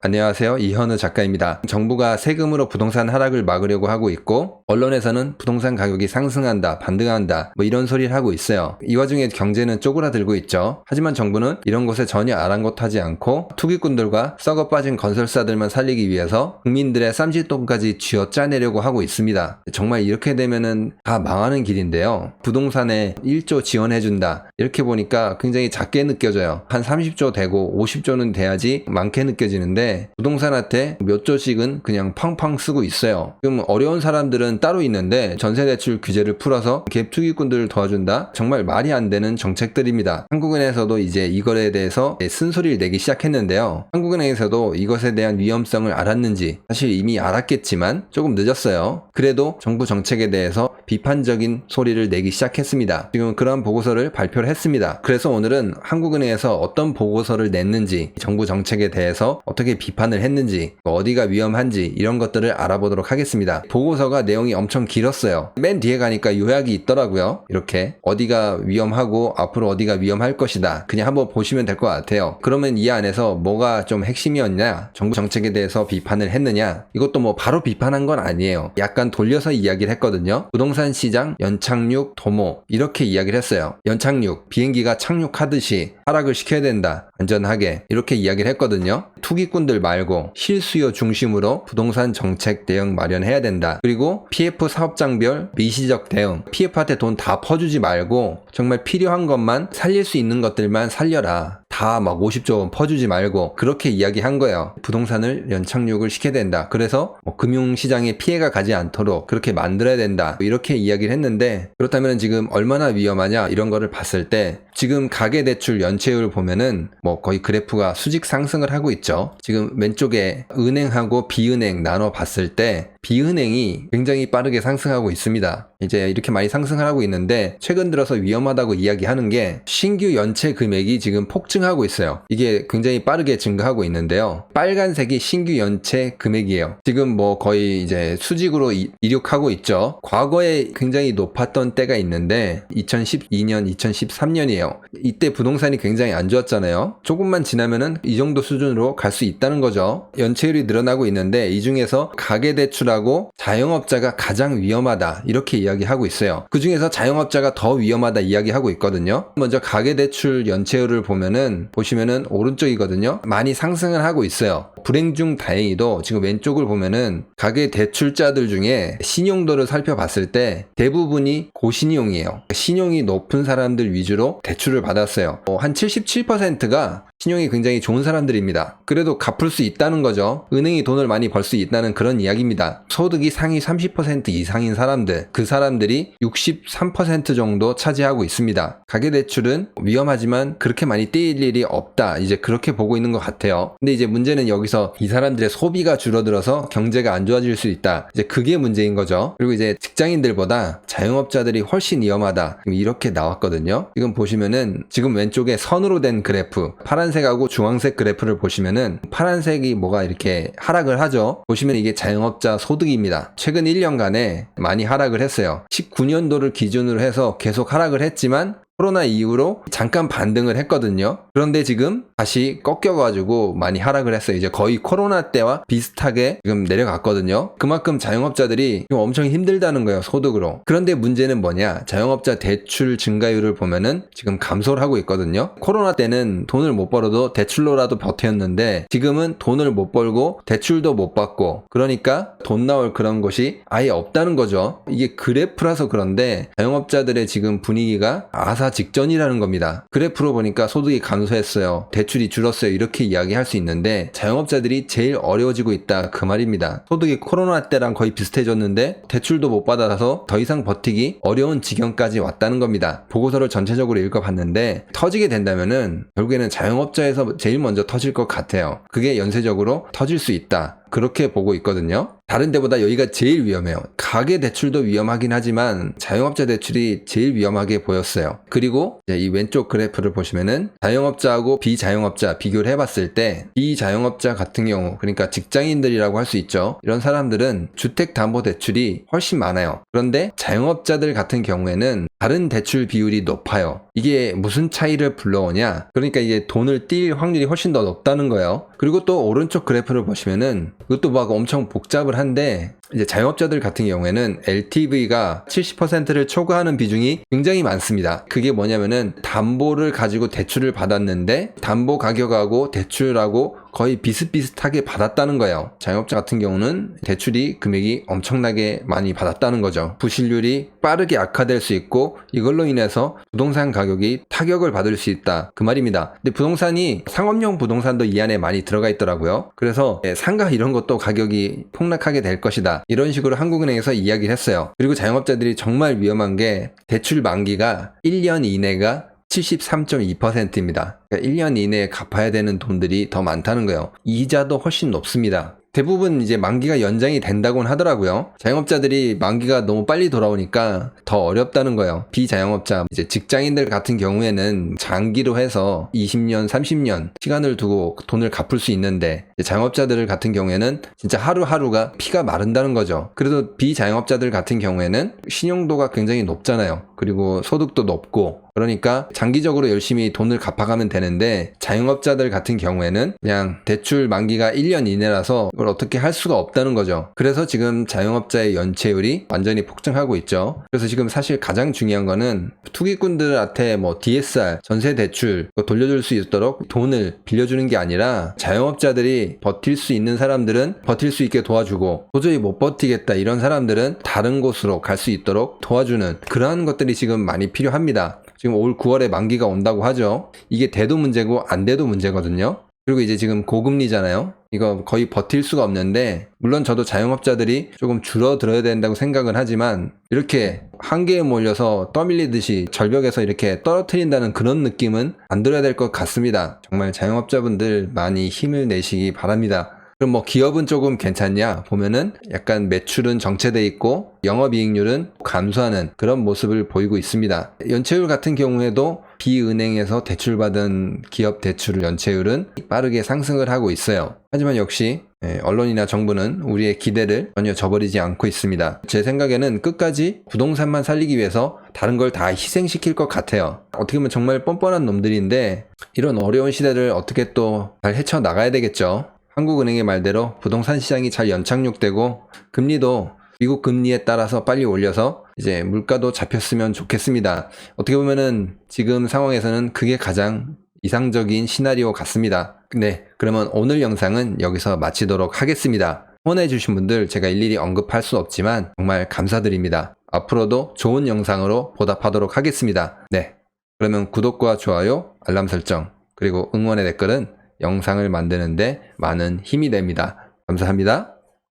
안녕하세요. 이현우 작가입니다. 정부가 세금으로 부동산 하락을 막으려고 하고 있고, 언론에서는 부동산 가격이 상승한다, 반등한다, 뭐 이런 소리를 하고 있어요. 이 와중에 경제는 쪼그라들고 있죠. 하지만 정부는 이런 것에 전혀 아랑곳하지 않고 투기꾼들과 썩어 빠진 건설사들만 살리기 위해서 국민들의 쌈짓돈까지 쥐어 짜내려고 하고 있습니다. 정말 이렇게 되면은 다 망하는 길인데요. 부동산에 1조 지원해준다. 이렇게 보니까 굉장히 작게 느껴져요. 한 30조 되고 50조는 돼야지 많게 느껴지는데 부동산한테 몇 조씩은 그냥 팡팡 쓰고 있어요. 지금 어려운 사람들은 따로 있는데 전세대출 규제를 풀어서 갭 투기꾼들을 도와준다? 정말 말이 안 되는 정책들입니다. 한국은행에서도 이제 이거에 대해서 쓴소리를 내기 시작했는데요. 한국은행에서도 이것에 대한 위험성을 알았는지 사실 이미 알았겠지만 조금 늦었어요. 그래도 정부 정책에 대해서 비판적인 소리를 내기 시작했습니다. 지금 그런 보고서를 발표를 했습니다. 그래서 오늘은 한국은행에서 어떤 보고서를 냈는지 정부 정책에 대해서 어떻게 비판을 했는지 뭐 어디가 위험한지 이런 것들을 알아보도록 하겠습니다. 보고서가 내용이 엄청 길었어요. 맨 뒤에 가니까 요약이 있더라고요. 이렇게 어디가 위험하고 앞으로 어디가 위험할 것이다. 그냥 한번 보시면 될 것 같아요. 그러면 이 안에서 뭐가 좀 핵심이었냐? 정부 정책에 대해서 비판을 했느냐? 이것도 뭐 바로 비판한 건 아니에요. 약간 돌려서 이야기를 했거든요. 부동산 시장 연착륙 도모 이렇게 이야기를 했어요. 연착륙 비행기가 착륙하듯이 하락을 시켜야 된다. 안전하게 이렇게 이야기를 했거든요. 투기꾼들 말고 실수요 중심으로 부동산 정책 대응 마련해야 된다. 그리고 PF 사업장별 미시적 대응. PF한테 돈 다 퍼주지 말고 정말 필요한 것만 살릴 수 있는 것들만 살려라. 다 막 50조 원 퍼주지 말고 그렇게 이야기한 거예요. 부동산을 연착륙을 시켜야 된다. 그래서 뭐 금융시장에 피해가 가지 않도록 그렇게 만들어야 된다. 이렇게 이야기를 했는데 그렇다면 지금 얼마나 위험하냐 이런 거를 봤을 때 지금 가계대출 연체율 보면은 뭐 거의 그래프가 수직 상승을 하고 있죠. 지금 왼쪽에 은행하고 비은행 나눠 봤을 때 비은행이 굉장히 빠르게 상승하고 있습니다. 이제 이렇게 많이 상승하고 있는데 최근 들어서 위험하다고 이야기하는 게 신규 연체 금액이 지금 폭증하고 있어요. 이게 굉장히 빠르게 증가하고 있는데요. 빨간색이 신규 연체 금액이에요. 지금 뭐 거의 이제 수직으로 이- 이륙하고 있죠. 과거에 굉장히 높았던 때가 있는데 2012년, 2013년이에요. 이때 부동산이 굉장히 안 좋았잖아요. 조금만 지나면은 이 정도 수준으로 갈 수 있다는 거죠. 연체율이 늘어나고 있는데 이 중에서 가계 대출하고 자영업자가 가장 위험하다 이렇게 이야기하고 있어요. 그 중에서 자영업자가 더 위험하다 이야기하고 있거든요. 먼저 가계 대출 연체율을 보면은 보시면은 오른쪽이거든요. 많이 상승을 하고 있어요. 불행 중 다행히도 지금 왼쪽을 보면은 가계 대출자들 중에 신용도를 살펴봤을 때 대부분이 고신용이에요. 신용이 높은 사람들 위주로 대출을 받았어요. 어, 한 77%가 신용이 굉장히 좋은 사람들입니다. 그래도 갚을 수 있다는 거죠. 은행이 돈을 많이 벌 수 있다는 그런 이야기입니다. 소득이 상위 30% 이상인 사람들, 그 사람들이 63% 정도 차지하고 있습니다. 가계대출은 위험하지만 그렇게 많이 떼일 일이 없다. 이제 그렇게 보고 있는 것 같아요. 근데 이제 문제는 여기서 이 사람들의 소비가 줄어들어서 경제가 안 좋아질 수 있다. 이제 그게 문제인 거죠. 그리고 이제 직장인들보다 자영업자들이 훨씬 위험하다. 이렇게 나왔거든요. 지금 보시면은 지금 왼쪽에 선으로 된 그래프, 파란 색하고 주황색 그래프를 보시면은 파란색이 뭐가 이렇게 하락을 하죠. 보시면 이게 자영업자 소득입니다. 최근 1년간에 많이 하락을 했어요. 19년도를 기준으로 해서 계속 하락을 했지만 코로나 이후로 잠깐 반등을 했거든요. 그런데 지금 다시 꺾여가지고 많이 하락을 했어요. 이제 거의 코로나 때와 비슷하게 지금 내려갔거든요. 그만큼 자영업자들이 엄청 힘들다는 거예요, 소득으로. 그런데 문제는 뭐냐? 자영업자 대출 증가율을 보면은 지금 감소를 하고 있거든요. 코로나 때는 돈을 못 벌어도 대출로라도 버텼는데 지금은 돈을 못 벌고 대출도 못 받고 그러니까 돈 나올 그런 것이 아예 없다는 거죠. 이게 그래프라서 그런데 자영업자들의 지금 분위기가 아사 직전이라는 겁니다. 그래프로 보니까 소득이 감소했어요. 대출이 줄었어요. 이렇게 이야기할 수 있는데 자영업자들이 제일 어려워지고 있다 그 말입니다. 소득이 코로나 때랑 거의 비슷해졌는데 대출도 못 받아서 더 이상 버티기 어려운 지경까지 왔다는 겁니다. 보고서를 전체적으로 읽어봤는데 터지게 된다면은 결국에는 자영업자에서 제일 먼저 터질 것 같아요. 그게 연쇄적으로 터질 수 있다. 그렇게 보고 있거든요. 다른 데보다 여기가 제일 위험해요. 가계 대출도 위험하긴 하지만 자영업자 대출이 제일 위험하게 보였어요. 그리고 이 왼쪽 그래프를 보시면은 자영업자하고 비자영업자 비교를 해봤을 때 비자영업자 같은 경우 그러니까 직장인들이라고 할 수 있죠. 이런 사람들은 주택담보대출이 훨씬 많아요. 그런데 자영업자들 같은 경우에는 다른 대출 비율이 높아요. 이게 무슨 차이를 불러오냐? 그러니까 이게 돈을 띨 확률이 훨씬 더 높다는 거예요. 그리고 또 오른쪽 그래프를 보시면은 이것도 막 엄청 복잡을 한데 이제 자영업자들 같은 경우에는 LTV가 70%를 초과하는 비중이 굉장히 많습니다. 그게 뭐냐면은 담보를 가지고 대출을 받았는데 담보 가격하고 대출하고 거의 비슷비슷하게 받았다는 거예요. 자영업자 같은 경우는 대출이 금액이 엄청나게 많이 받았다는 거죠. 부실률이 빠르게 악화될 수 있고 이걸로 인해서 부동산 가격이 타격을 받을 수 있다. 그 말입니다. 근데 부동산이 상업용 부동산도 이 안에 많이 들어가 있더라고요. 그래서 예, 상가 이런 것도 가격이 폭락하게 될 것이다. 이런 식으로 한국은행에서 이야기를 했어요. 그리고 자영업자들이 정말 위험한 게 대출 만기가 1년 이내가 73.2%입니다. 그러니까 1년 이내에 갚아야 되는 돈들이 더 많다는 거예요. 이자도 훨씬 높습니다. 대부분 이제 만기가 연장이 된다고는 하더라고요. 자영업자들이 만기가 너무 빨리 돌아오니까 더 어렵다는 거예요. 비자영업자, 이제 직장인들 같은 경우에는 장기로 해서 20년, 30년 시간을 두고 돈을 갚을 수 있는데 자영업자들 같은 경우에는 진짜 하루하루가 피가 마른다는 거죠. 그래도 비자영업자들 같은 경우에는 신용도가 굉장히 높잖아요. 그리고 소득도 높고 그러니까 장기적으로 열심히 돈을 갚아가면 되는데 자영업자들 같은 경우에는 그냥 대출 만기가 1년 이내라서 이걸 어떻게 할 수가 없다는 거죠. 그래서 지금 자영업자의 연체율이 완전히 폭증하고 있죠. 그래서 지금 사실 가장 중요한 거는 투기꾼들한테 뭐 DSR, 전세 대출 돌려줄 수 있도록 돈을 빌려주는 게 아니라 자영업자들이 버틸 수 있는 사람들은 버틸 수 있게 도와주고 도저히 못 버티겠다 이런 사람들은 다른 곳으로 갈 수 있도록 도와주는 그러한 것들이 지금 많이 필요합니다. 지금 올 9월에 만기가 온다고 하죠. 이게 돼도 문제고 안 돼도 문제거든요. 그리고 이제 지금 고금리잖아요. 이거 거의 버틸 수가 없는데 물론 저도 자영업자들이 조금 줄어들어야 된다고 생각은 하지만 이렇게 한계에 몰려서 떠밀리듯이 절벽에서 이렇게 떨어뜨린다는 그런 느낌은 안 들어야 될 것 같습니다. 정말 자영업자분들 많이 힘을 내시기 바랍니다. 그럼 뭐 기업은 조금 괜찮냐 보면은 약간 매출은 정체돼 있고 영업이익률은 감소하는 그런 모습을 보이고 있습니다. 연체율 같은 경우에도 비은행에서 대출받은 기업 대출 연체율은 빠르게 상승을 하고 있어요. 하지만 역시 예, 언론이나 정부는 우리의 기대를 전혀 저버리지 않고 있습니다. 제 생각에는 끝까지 부동산만 살리기 위해서 다른 걸 다 희생시킬 것 같아요. 어떻게 보면 정말 뻔뻔한 놈들인데 이런 어려운 시대를 어떻게 또 잘 헤쳐나가야 되겠죠. 한국은행의 말대로 부동산 시장이 잘 연착륙되고 금리도 미국 금리에 따라서 빨리 올려서 이제 물가도 잡혔으면 좋겠습니다. 어떻게 보면은 지금 상황에서는 그게 가장 이상적인 시나리오 같습니다. 네, 그러면 오늘 영상은 여기서 마치도록 하겠습니다. 후원해주신 분들 제가 일일이 언급할 수 없지만 정말 감사드립니다. 앞으로도 좋은 영상으로 보답하도록 하겠습니다. 네, 그러면 구독과 좋아요, 알람 설정, 그리고 응원의 댓글은 영상을 만드는데 많은 힘이 됩니다. 감사합니다.